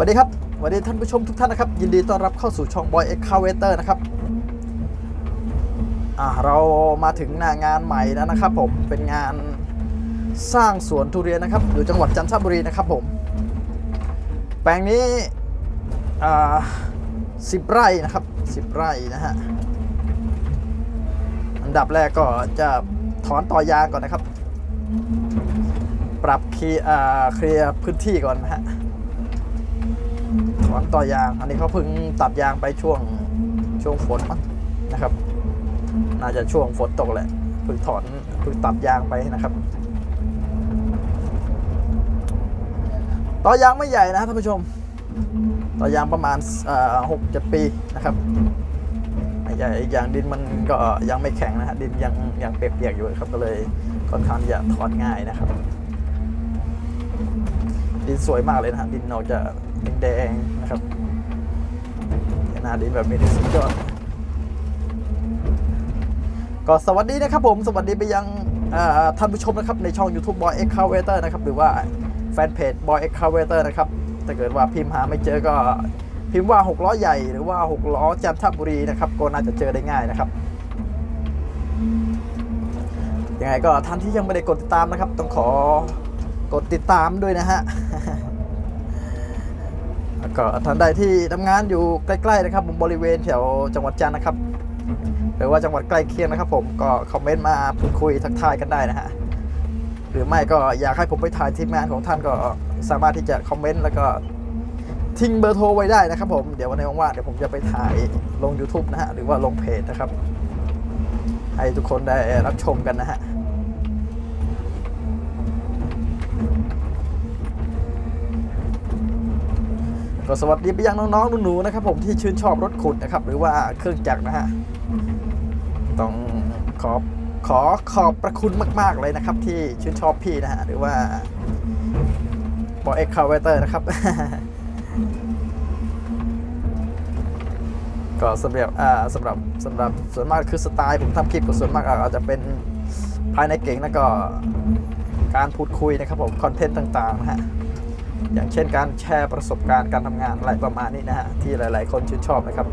สวัสดีครับสวัสดีท่านผู้ชมทุกท่านนะครับ ยินดีต้อนรับเข้าสู่ช่อง Boy Excavator นะครับเรามาถึงหน้างานใหม่แล้วนะครับผมเป็นงานสร้างสวนทุเรียนนะครับ อยู่จังหวัดจันทบุรีนะครับผม แปลงนี้สิบไร่นะครับสิบไร่นะฮะอันดับแรกก็จะถอนต่อยางก่อนนะครับ ปรับเคลียร์อ่าเคลียร์พื้นที่ก่อนนะฮะ ถอนต่อยาง อันนี้เขาเพิ่งตัดยางไปช่วงช่วงฝนมั้งนะครับ น่าจะช่วงฝนตกแหละเพิ่งถอนเพิ่งตัดยางไปนะครับต่อยางไม่ใหญ่นะท่านผู้ชม ต่อยางประมาณหกเจ็ดปีนะครับใหญ่อีกอย่างดินมันก็ยังไม่แข็งนะฮะดินยังยังเปียกๆอยู่ครับก็เลยค่อนข้างจะถอนง่ายนะครับ ดินสวยมากเลยนะฮะดินออกจะ แดงๆนะครับหน้าดินแบบนี้สุดยอดก็สวัสดีนะครับผม สวัสดีไปยังท่านผู้ชมนะครับ ในช่อง YouTube Boy Excavator นะครับ หรือว่าแฟนเพจ Boy Excavator นะครับ ถ้าเกิดว่าพิมพ์หาไม่เจอก็พิมพ์ว่า 6 ล้อใหญ่หรือว่า 6 ล้อจันทบุรีนะครับ ก็น่าจะเจอได้ง่ายนะครับ ยังไงก็ท่านที่ยังไม่ได้กดติดตามนะครับ ต้องขอกดติดตามด้วยนะฮะ แล้วก็ท่านใดที่ทำงานอยู่ใกล้ๆนะครับบริเวณแถวจังหวัดจันทร์นะครับ หรือว่าจังหวัดใกล้เคียงนะครับผมก็คอมเมนต์มาพูดคุยทักทายกันได้นะฮะหรือไม่ก็อยากให้ผมไปถ่ายทีมงานของท่านก็สามารถที่จะคอมเมนต์แล้วก็ทิ้งเบอร์โทรไว้ได้นะครับผมเดี๋ยววันไหนว่างๆเดี๋ยวผมจะไปถ่ายลง YouTube นะฮะหรือว่าลงเพจนะครับ ให้ทุกคนได้รับชมกันนะฮะ ก็สวัสดีไปยังน้องๆหนูๆนะครับผมที่ชื่นชอบรถขุดนะครับ หรือว่าเครื่องจักรนะฮะต้องขอขอขอบพระคุณมาก ๆ เลยนะครับ ที่ชื่นชอบพี่นะฮะหรือว่าบอเอ็กคาเวเตอร์นะครับ ก็สำหรับอ่าสำหรับสำหรับส่วนมากคือสไตล์ผมทำคลิปก็ส่วนมากอาจจะเป็นภายในเก่งแล้วก็การพูดคุยนะครับผม คอนเทนต์ต่าง ๆ นะฮะ อย่างเช่นการแชร์ประสบการณ์การทำงานอะไรประมาณนี้นะฮะที่หลาย ๆ คนชื่นชอบนะครับ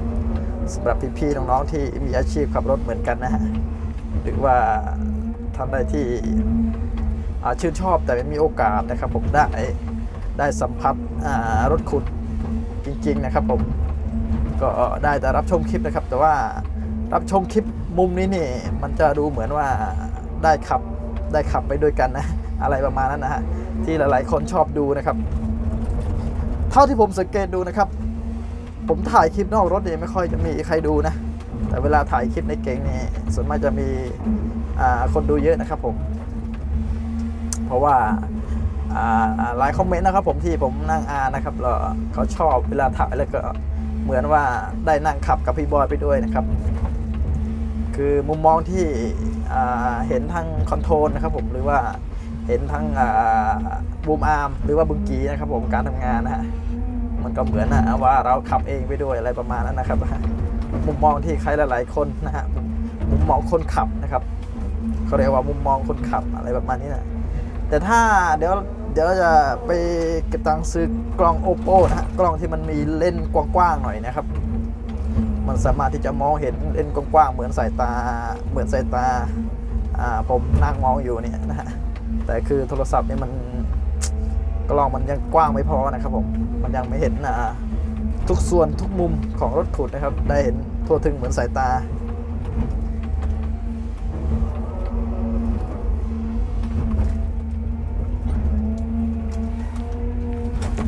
สำหรับพี่ๆน้องๆที่มีอาชีพขับรถเหมือนกันนะฮะหรือว่าท่านใดที่อ่าชื่นชอบแต่ไม่มีโอกาสนะครับ ผมได้ได้สัมผัสรถขุดจริง ๆ นะครับ ผมก็ได้แต่รับชมคลิปนะครับ แต่ว่ารับชมคลิปมุมนี้นี่มันจะดูเหมือนว่าได้ขับได้ขับไปด้วยกันนะ อะไรประมาณนั้นนะฮะที่หลายๆ คนชอบดูนะครับ เท่าที่ผมสังเกตดูนะครับ ผมถ่ายคลิปนอกรถเนี่ยไม่ค่อยจะมีใครดูนะ แต่เวลาถ่ายคลิปในเก่งเนี่ยส่วนมากจะมีอ่าคนดูเยอะนะครับผม เพราะว่าอ่าอ่าหลายคอมเมนต์นะครับผมที่ผมนั่งอ่านนะครับแล้วเขาชอบเวลาถ่ายแล้วก็เหมือนว่าได้นั่งขับกับพี่บอยไปด้วยนะครับ คือมุมมองที่อ่าเห็นทางคอนโทรลนะครับผมหรือว่า เห็นทั้งบูมอาร์มหรือว่าบุงกีนะครับผมการทำงานนะฮะมันก็เหมือนนะว่าเราขับเองไปด้วยอะไรประมาณนั้นนะครับมุมมองที่ใครหลาย ๆ คนนะฮะมุมมองคนขับนะครับเขาเรียกว่ามุมมองคนขับอะไรประมาณนี้นะแต่ถ้าเดี๋ยวเดี๋ยวจะไปเก็บตังค์ซื้อกล้อง oppo นะฮะกล้องที่มันมีเลนส์กว้างๆหน่อยนะครับมันสามารถที่จะมองเห็นเลนส์กว้างๆเหมือนสายตาเหมือนสายตาผมนั่งมองอยู่เนี่ยนะฮะ แต่คือโทรศัพท์เนี่ยมันกล้องมันยังกว้างไม่พอนะครับผม มันยังไม่เห็นทุกส่วนทุกมุมของรถขุดนะครับ ได้เห็นทั่วถึงเหมือนสายตา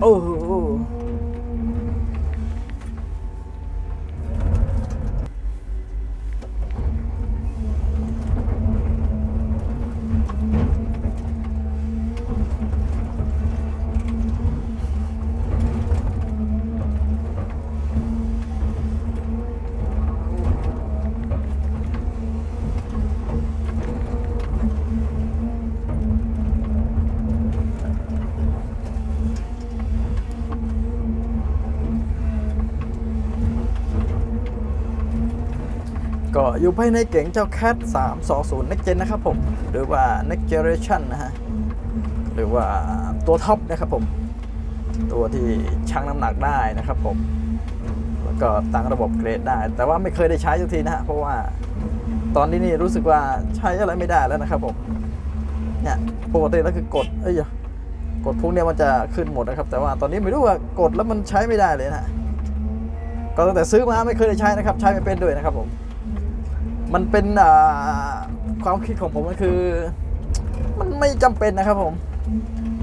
โอ้ ก็อยู่ภายในเก๋งเจ้า Cat 320 Next Gen นะครับผม หรือว่า Next Generation นะฮะ หรือว่าตัวท็อปนะครับผม ตัวที่ชั่งน้ำหนักได้นะครับผม แล้วก็ตั้งระบบเกรดได้ แต่ว่าไม่เคยได้ใช้สักทีนะฮะ เพราะว่าตอนนี้นี่รู้สึกว่าใช้อะไรไม่ได้แล้วนะครับผม เนี่ยปกติแล้วคือกด เอ้ยอย่ากดพวกเนี้ยมันจะขึ้นหมดนะครับ แต่ว่าตอนนี้ไม่รู้ว่ากดแล้วมันใช้ไม่ได้เลยนะก็ตั้งแต่ซื้อมาไม่เคยได้ใช้นะครับ ใช้ไม่เป็นด้วยนะครับผม มันเป็นความคิดของผมก็คือ มันไม่จำเป็นนะครับผม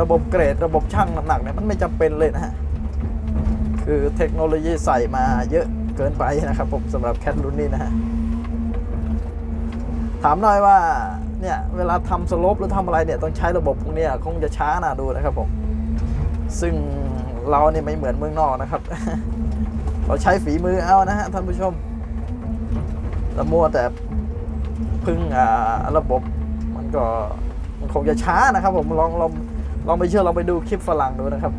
ระบบเกรดระบบช่างน้ำหนักเนี่ยมันไม่จำเป็นเลยนะฮะ คือเทคโนโลยีใส่มาเยอะเกินไปนะครับผมสำหรับแคทรุ่นนี้นะฮะ ถามหน่อยว่าเนี่ยเวลาทำสลปหรือทำอะไรเนี่ยต้องใช้ระบบพวกนี้คงจะช้าน่าดูนะครับผม ซึ่งเราเนี่ยไม่เหมือนเมืองนอกนะครับ เราใช้ฝีมือเอานะฮะท่านผู้ชม แล้วมัวแต่พึ่งอ่าระบบมันก็มันคงจะช้านะครับผมลองลองลองไปเชื่อลองไปดูคลิปฝรั่งดูนะครับ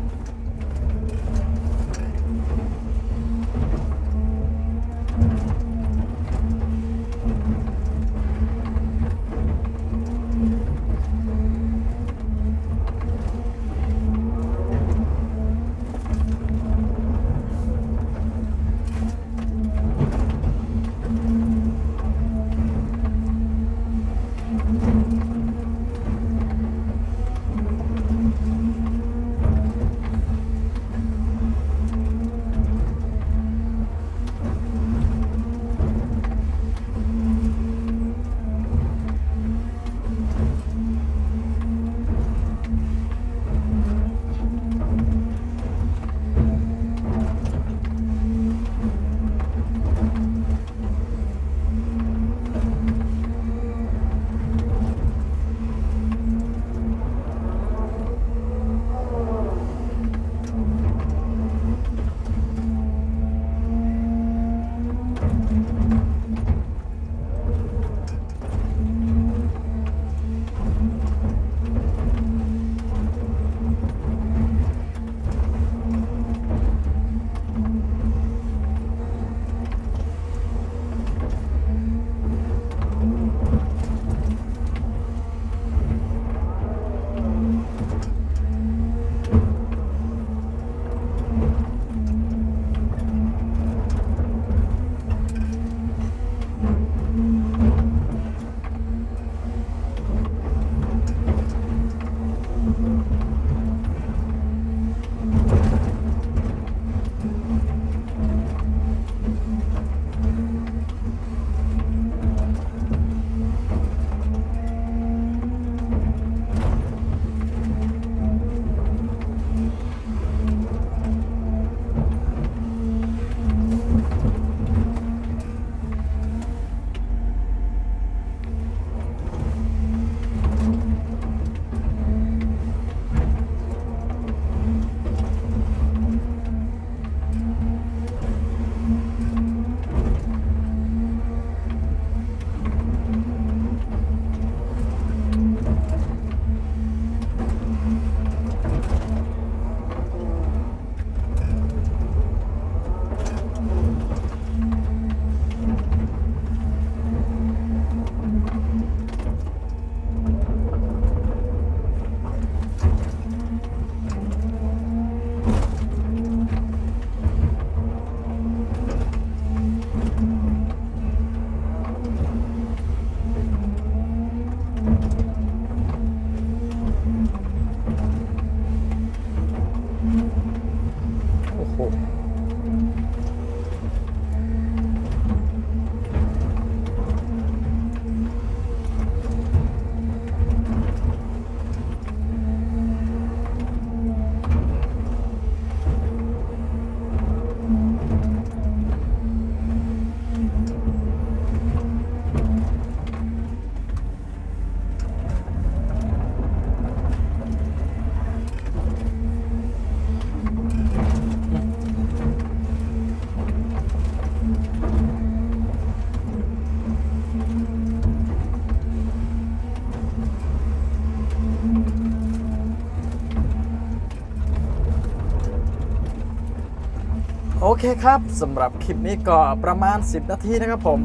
โอเคครับสำหรับคลิปนี้ก็ประมาณ 10 นาทีนะครับผม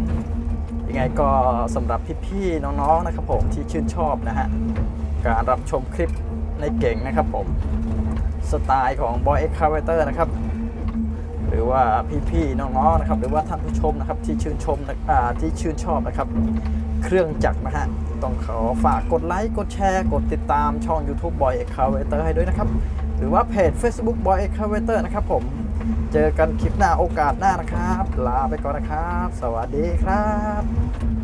ยังไงก็สำหรับพี่ๆน้องๆนะครับผมที่ชื่นชอบนะฮะการรับชมคลิปในเก่งนะครับผมสไตล์ของ Boy Excavator นะครับ หรือว่าพี่ๆน้องๆนะครับ หรือว่าท่านผู้ชมนะครับที่ชื่นชมนะที่ชื่นชอบนะครับ เครื่องจักรนะฮะต้องขอฝากกดไลค์กดแชร์ กดติดตามช่อง YouTube Boy Excavator ให้ด้วยนะครับ หรือว่าเพจ Facebook Boy Excavator นะครับผม เจอกันคลิปหน้าโอกาสหน้านะครับ ลาไปก่อนนะครับ สวัสดีครับ